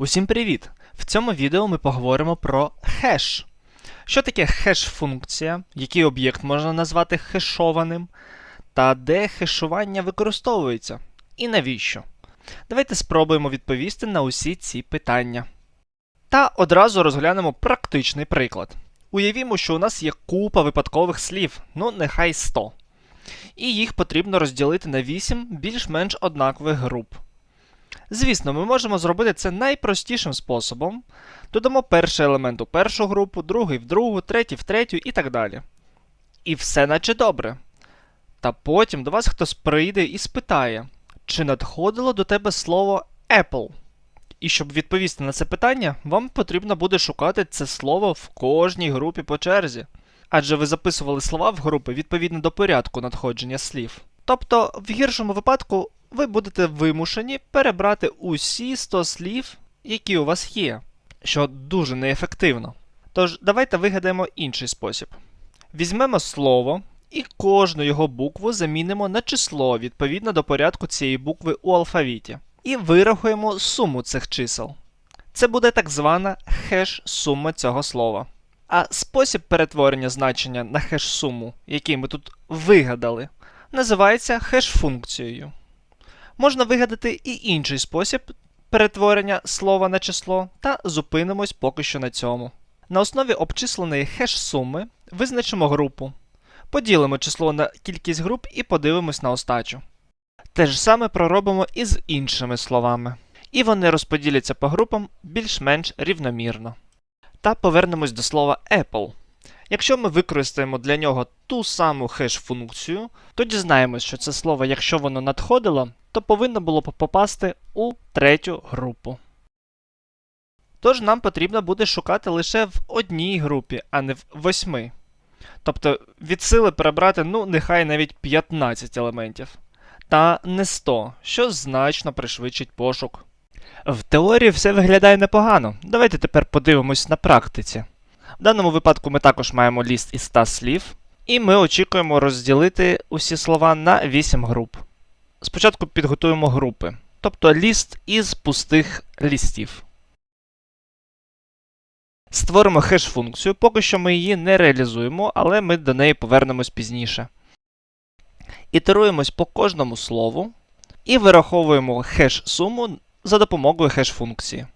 Усім привіт! В цьому відео ми поговоримо про хеш. Що таке хеш-функція, який об'єкт можна назвати хешованим, та де хешування використовується, і навіщо? Давайте спробуємо відповісти на усі ці питання. Та одразу розглянемо практичний приклад. Уявімо, що у нас є купа випадкових слів, ну нехай 100. І їх потрібно розділити на 8 більш-менш однакових груп. Звісно, ми можемо зробити це найпростішим способом. Додамо перший елемент у першу групу, другий в другу, третій в третю і так далі. І все наче добре. Та потім до вас хтось прийде і спитає, чи надходило до тебе слово Apple. І щоб відповісти на це питання, вам потрібно буде шукати це слово в кожній групі по черзі. Адже ви записували слова в групи відповідно до порядку надходження слів. Тобто, в гіршому випадку, ви будете вимушені перебрати усі 100 слів, які у вас є, що дуже неефективно. Тож, давайте вигадаємо інший спосіб. Візьмемо слово і кожну його букву замінимо на число відповідно до порядку цієї букви у алфавіті. І вирахуємо суму цих чисел. Це буде так звана хеш-сума цього слова. А спосіб перетворення значення на хеш-суму, який ми тут вигадали, називається хеш-функцією. Можна вигадати і інший спосіб перетворення слова на число, та зупинимось поки що на цьому. На основі обчисленої хеш-суми визначимо групу. Поділимо число на кількість груп і подивимось на остачу. Те ж саме проробимо і з іншими словами. І вони розподіляться по групам більш-менш рівномірно. Та повернемось до слова Apple. Якщо ми використаємо для нього ту саму хеш-функцію, то дізнаємось, що це слово, якщо воно надходило, то повинно було б попасти у третю групу. Тож нам потрібно буде шукати лише в одній групі, а не в восьми. Тобто від сили перебрати, ну, нехай навіть 15 елементів. Та не 100, що значно пришвидшить пошук. В теорії все виглядає непогано. Давайте тепер подивимось на практиці. В даному випадку ми також маємо ліст із 100 слів, і ми очікуємо розділити усі слова на 8 груп. Спочатку підготуємо групи, тобто ліст із пустих лістів. Створимо хеш-функцію, поки що ми її не реалізуємо, але ми до неї повернемось пізніше. Ітеруємось по кожному слову і вираховуємо хеш-суму за допомогою хеш-функції.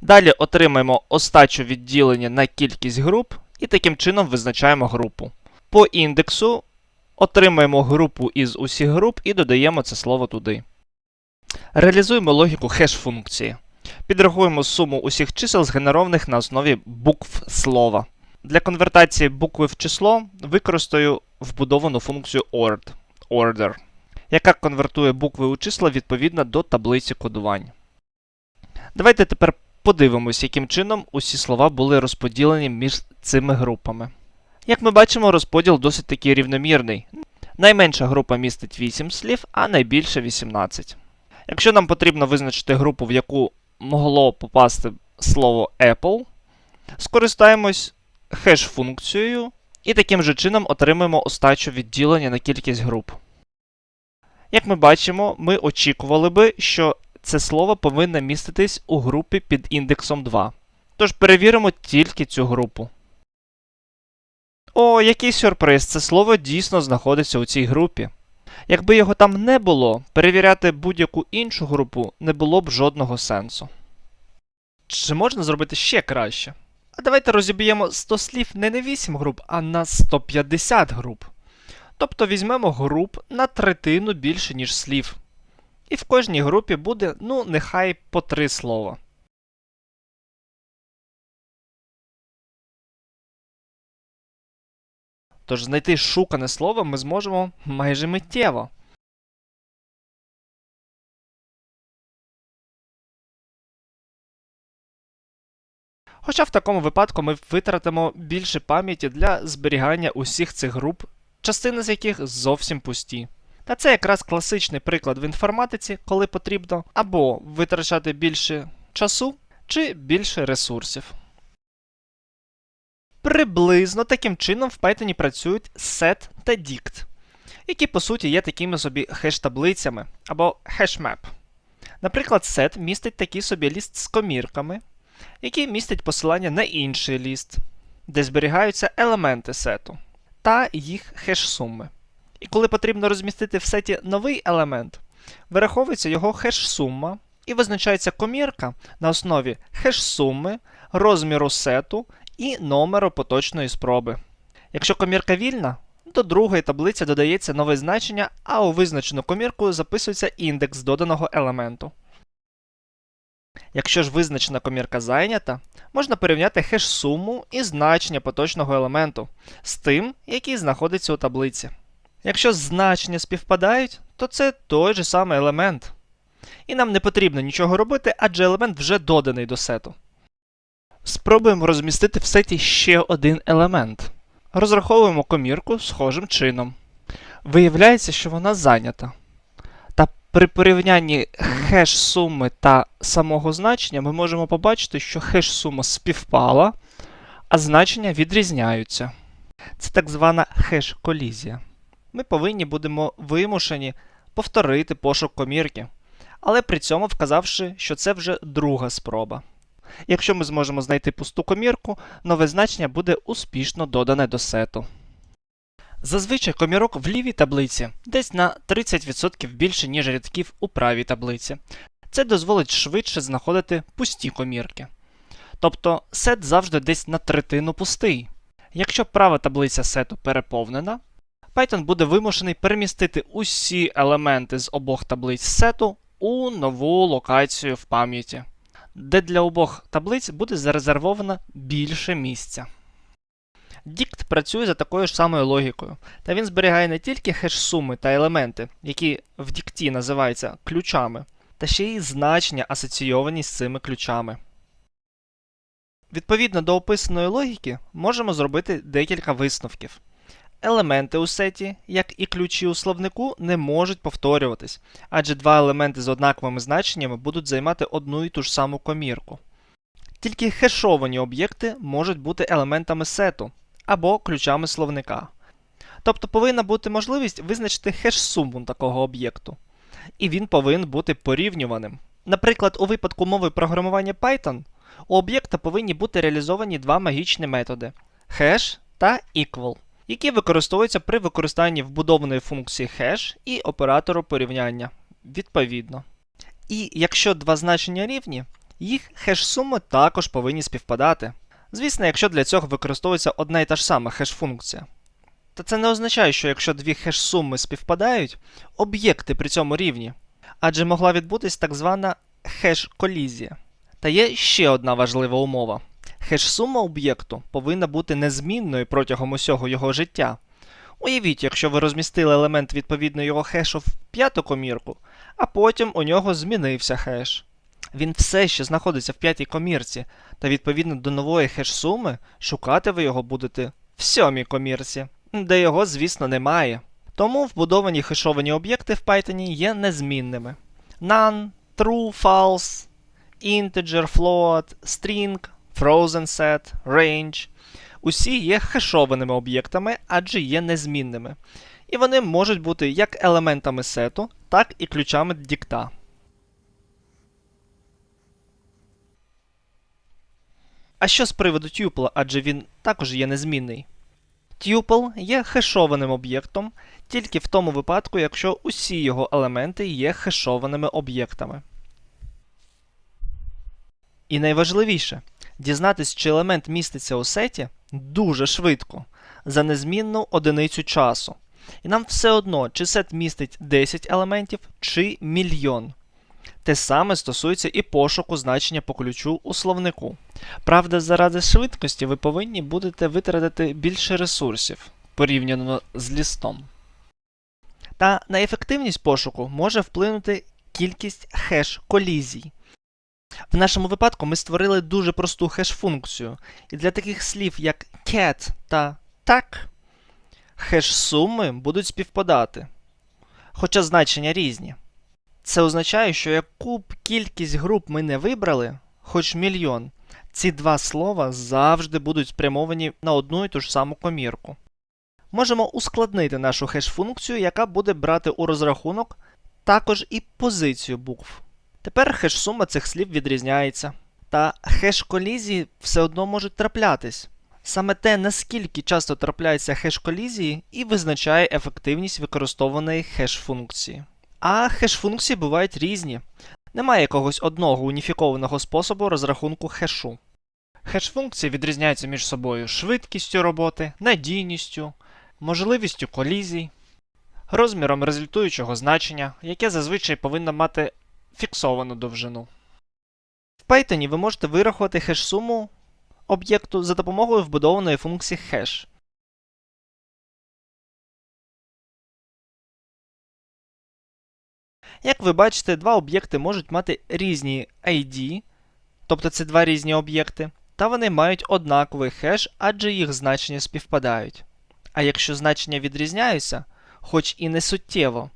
Далі отримаємо остачу відділення на кількість груп і таким чином визначаємо групу. По індексу отримаємо групу із усіх груп і додаємо це слово туди. Реалізуємо логіку хеш-функції. Підрахуємо суму усіх чисел, згенерованих на основі букв слова. Для конвертації букви в число використаю вбудовану функцію ORD, order, яка конвертує букви у числа відповідно до таблиці кодувань. Давайте тепер подивимось, яким чином усі слова були розподілені між цими групами. Як ми бачимо, розподіл досить таки рівномірний. Найменша група містить 8 слів, а найбільша 18. Якщо нам потрібно визначити групу, в яку могло попасти слово Apple, скористаємось хеш-функцією і таким же чином отримаємо остачу відділення на кількість груп. Як ми бачимо, ми очікували би, що це слово повинно міститись у групі під індексом 2. Тож перевіримо тільки цю групу. О, який сюрприз! Це слово дійсно знаходиться у цій групі. Якби його там не було, перевіряти будь-яку іншу групу не було б жодного сенсу. Чи можна зробити ще краще? А давайте розіб'ємо 100 слів не на 8 груп, а на 150 груп. Тобто візьмемо груп на третину більше, ніж слів. І в кожній групі буде, ну, нехай по 3 слова. Тож знайти шукане слово ми зможемо майже миттєво. Хоча в такому випадку ми витратимо більше пам'яті для зберігання усіх цих груп, частини з яких зовсім пусті. Та це якраз класичний приклад в інформатиці, коли потрібно або витрачати більше часу, чи більше ресурсів. Приблизно таким чином в Python працюють set та dict, які по суті є такими собі хеш-таблицями або хешмеп. Наприклад, сет містить такий собі ліст з комірками, який містить посилання на інший ліст, де зберігаються елементи сету та їх хеш-суми. І коли потрібно розмістити в сеті новий елемент, вираховується його хеш-сума і визначається комірка на основі хеш-суми, розміру сету і номеру поточної спроби. Якщо комірка вільна, до другої таблиці додається нове значення, а у визначену комірку записується індекс доданого елементу. Якщо ж визначена комірка зайнята, можна порівняти хеш-суму і значення поточного елементу з тим, який знаходиться у таблиці. Якщо значення співпадають, то це той же самий елемент. І нам не потрібно нічого робити, адже елемент вже доданий до сету. Спробуємо розмістити в сеті ще один елемент. Розраховуємо комірку схожим чином. Виявляється, що вона зайнята. Та при порівнянні хеш-суми та самого значення ми можемо побачити, що хеш-сума співпала, а значення відрізняються. Це так звана хеш-колізія. Ми повинні будемо вимушені повторити пошук комірки, але при цьому вказавши, що це вже друга спроба. Якщо ми зможемо знайти пусту комірку, нове значення буде успішно додане до сету. Зазвичай комірок в лівій таблиці десь на 30% більше, ніж рядків у правій таблиці. Це дозволить швидше знаходити пусті комірки. Тобто сет завжди десь на третину пустий. Якщо права таблиця сету переповнена, Python буде вимушений перемістити усі елементи з обох таблиць сету у нову локацію в пам'яті, де для обох таблиць буде зарезервовано більше місця. Дікт працює за такою ж самою логікою, та він зберігає не тільки хеш-суми та елементи, які в дікті називаються ключами, та ще й значення асоційовані з цими ключами. Відповідно до описаної логіки, можемо зробити декілька висновків. Елементи у сеті, як і ключі у словнику, не можуть повторюватись, адже два елементи з однаковими значеннями будуть займати одну і ту ж саму комірку. Тільки хешовані об'єкти можуть бути елементами сету або ключами словника. Тобто повинна бути можливість визначити хеш-суму такого об'єкту, і він повинен бути порівнюваним. Наприклад, у випадку мови програмування Python у об'єкта повинні бути реалізовані два магічні методи hash та equal, які використовуються при використанні вбудованої функції hash і оператору порівняння відповідно. І якщо два значення рівні, їх хеш-суми також повинні співпадати. Звісно, якщо для цього використовується одна і та ж сама хеш-функція. Та це не означає, що якщо дві хеш-суми співпадають, об'єкти при цьому рівні, адже могла відбутись так звана хеш-колізія. Та є ще одна важлива умова. Хеш-сума об'єкту повинна бути незмінною протягом усього його життя. Уявіть, якщо ви розмістили елемент відповідно його хешу в п'яту комірку, а потім у нього змінився хеш. Він все ще знаходиться в п'ятій комірці, та відповідно до нової хеш-суми шукати ви його будете в сьомій комірці, де його, звісно, немає. Тому вбудовані хешовані об'єкти в Python є незмінними. None, true, false, integer, float, string, frozen set, range. Усі є хешованими об'єктами, адже є незмінними. І вони можуть бути як елементами сету, так і ключами дікта. А що з приводу tuple, адже він також є незмінний? Tuple є хешованим об'єктом тільки в тому випадку, якщо усі його елементи є хешованими об'єктами. І найважливіше, дізнатись, чи елемент міститься у сеті дуже швидко, за незмінну одиницю часу. І нам все одно, чи сет містить 10 елементів, чи мільйон. Те саме стосується і пошуку значення по ключу у словнику. Правда, заради швидкості ви повинні будете витратити більше ресурсів порівняно з лістом. Та на ефективність пошуку може вплинути кількість хеш-колізій. В нашому випадку ми створили дуже просту хеш-функцію, і для таких слів, як cat та так, хеш-суми будуть співпадати, хоча значення різні. Це означає, що яку б кількість груп ми не вибрали, хоч мільйон, ці два слова завжди будуть спрямовані на одну і ту ж саму комірку. Можемо ускладнити нашу хеш-функцію, яка буде брати у розрахунок також і позицію букв. Тепер хеш-сума цих слів відрізняється. Та хеш-колізії все одно можуть траплятись. Саме те, наскільки часто трапляються хеш-колізії, і визначає ефективність використованої хеш-функції. А хеш-функції бувають різні. Немає якогось одного уніфікованого способу розрахунку хешу. Хеш-функції відрізняються між собою швидкістю роботи, надійністю, можливістю колізій, розміром результуючого значення, яке зазвичай повинно мати фіксовану довжину. В Python ви можете вирахувати хеш-суму об'єкту за допомогою вбудованої функції hash. Як ви бачите, два об'єкти можуть мати різні ID, тобто це два різні об'єкти, та вони мають однаковий хеш, адже їх значення співпадають. А якщо значення відрізняються, хоч і не суттєво,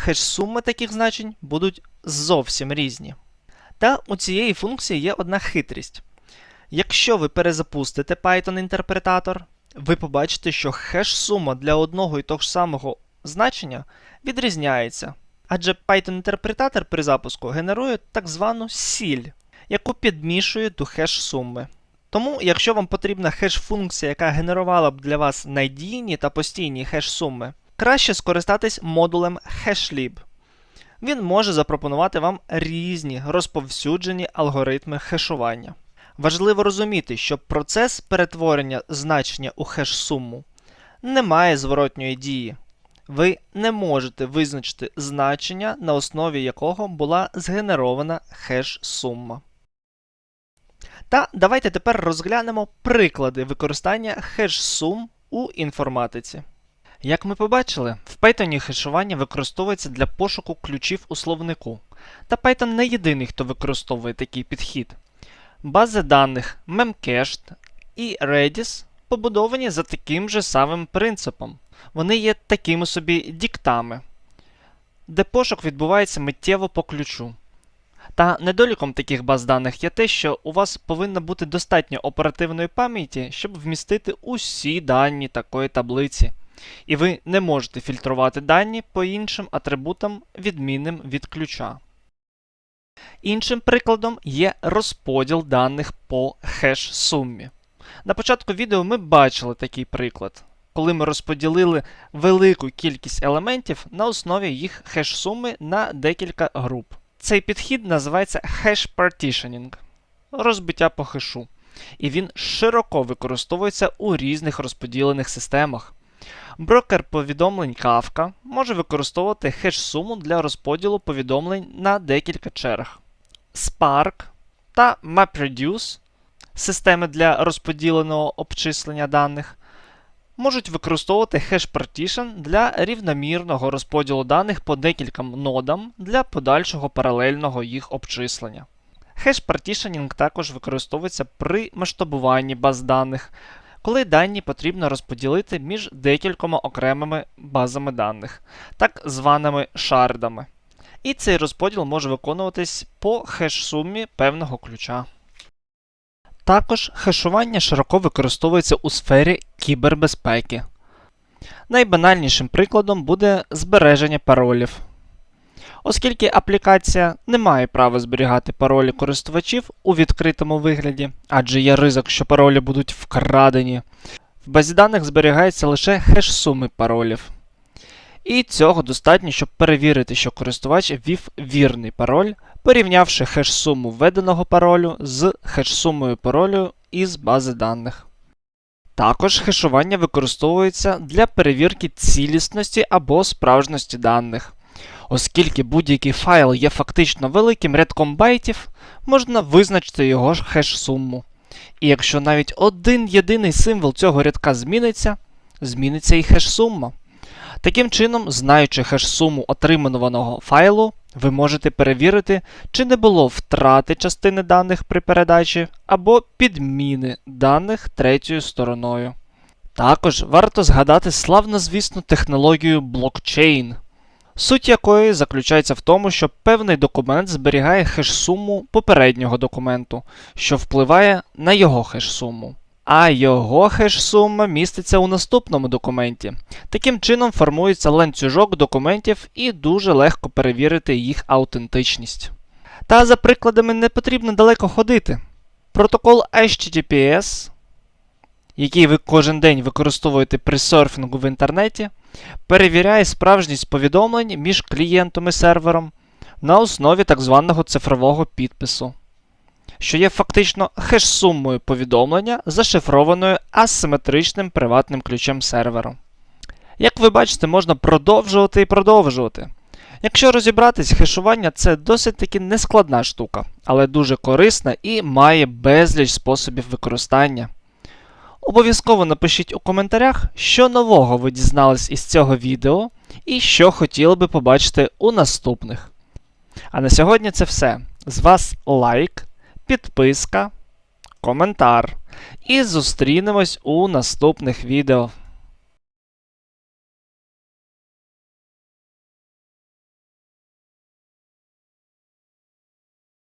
хеш-суми таких значень будуть зовсім різні. Та у цієї функції є одна хитрість. Якщо ви перезапустите Python-інтерпретатор, ви побачите, що хеш-сума для одного і того ж самого значення відрізняється. Адже Python-інтерпретатор при запуску генерує так звану сіль, яку підмішує до хеш-суми. Тому, якщо вам потрібна хеш-функція, яка генерувала б для вас надійні та постійні хеш-суми, краще скористатись модулем hashlib. Він може запропонувати вам різні розповсюджені алгоритми хешування. Важливо розуміти, що процес перетворення значення у хеш-суму не має зворотньої дії. Ви не можете визначити значення, на основі якого була згенерована хеш-сума. Та давайте тепер розглянемо приклади використання хеш-сум у інформатиці. Як ми побачили, в Python хешування використовується для пошуку ключів у словнику. Та Python не єдиний, хто використовує такий підхід. Бази даних Memcached і Redis побудовані за таким же самим принципом. Вони є такими собі діктами, де пошук відбувається миттєво по ключу. Та недоліком таких баз даних є те, що у вас повинно бути достатньо оперативної пам'яті, щоб вмістити усі дані такої таблиці. І ви не можете фільтрувати дані по іншим атрибутам, відмінним від ключа. Іншим прикладом є розподіл даних по хеш-сумі. На початку відео ми бачили такий приклад, коли ми розподілили велику кількість елементів на основі їх хеш-суми на декілька груп. Цей підхід називається hash partitioning розбиття по хешу. І він широко використовується у різних розподілених системах. Брокер повідомлень Kafka може використовувати хеш-суму для розподілу повідомлень на декілька черг. Spark та MapReduce системи для розподіленого обчислення даних можуть використовувати хеш-партішн для рівномірного розподілу даних по декільком нодам для подальшого паралельного їх обчислення. Хеш-партішенінг також використовується при масштабуванні баз даних, коли дані потрібно розподілити між декількома окремими базами даних, так званими шардами. І цей розподіл може виконуватись по хеш-сумі певного ключа. Також хешування широко використовується у сфері кібербезпеки. Найбанальнішим прикладом буде збереження паролів. Оскільки аплікація не має права зберігати паролі користувачів у відкритому вигляді, адже є ризик, що паролі будуть вкрадені, в базі даних зберігається лише хеш-суми паролів. І цього достатньо, щоб перевірити, що користувач ввів вірний пароль, порівнявши хеш-суму введеного паролю з хеш-сумою паролю із бази даних. Також хешування використовується для перевірки цілісності або справжності даних. Оскільки будь-який файл є фактично великим рядком байтів, можна визначити його хеш-суму. І якщо навіть один єдиний символ цього рядка зміниться, зміниться і хеш-сума. Таким чином, знаючи хеш-суму отриманого файлу, ви можете перевірити, чи не було втрати частини даних при передачі або підміни даних третьою стороною. Також варто згадати славнозвісну технологію блокчейн, суть якої заключається в тому, що певний документ зберігає хеш-суму попереднього документу, що впливає на його хеш-суму. А його хеш-сума міститься у наступному документі. Таким чином формується ланцюжок документів і дуже легко перевірити їх аутентичність. Та за прикладами не потрібно далеко ходити. Протокол HTTPS, який ви кожен день використовуєте при серфінгу в інтернеті, перевіряє справжність повідомлень між клієнтом і сервером на основі так званого цифрового підпису, що є фактично хеш-сумою повідомлення, зашифрованою асиметричним приватним ключем серверу. Як ви бачите, можна продовжувати і продовжувати. Якщо розібратись, хешування це досить таки нескладна штука, але дуже корисна і має безліч способів використання. Обов'язково напишіть у коментарях, що нового ви дізнались із цього відео і що хотіли би побачити у наступних. А на сьогодні це все. З вас лайк, підписка, коментар. І зустрінемось у наступних відео.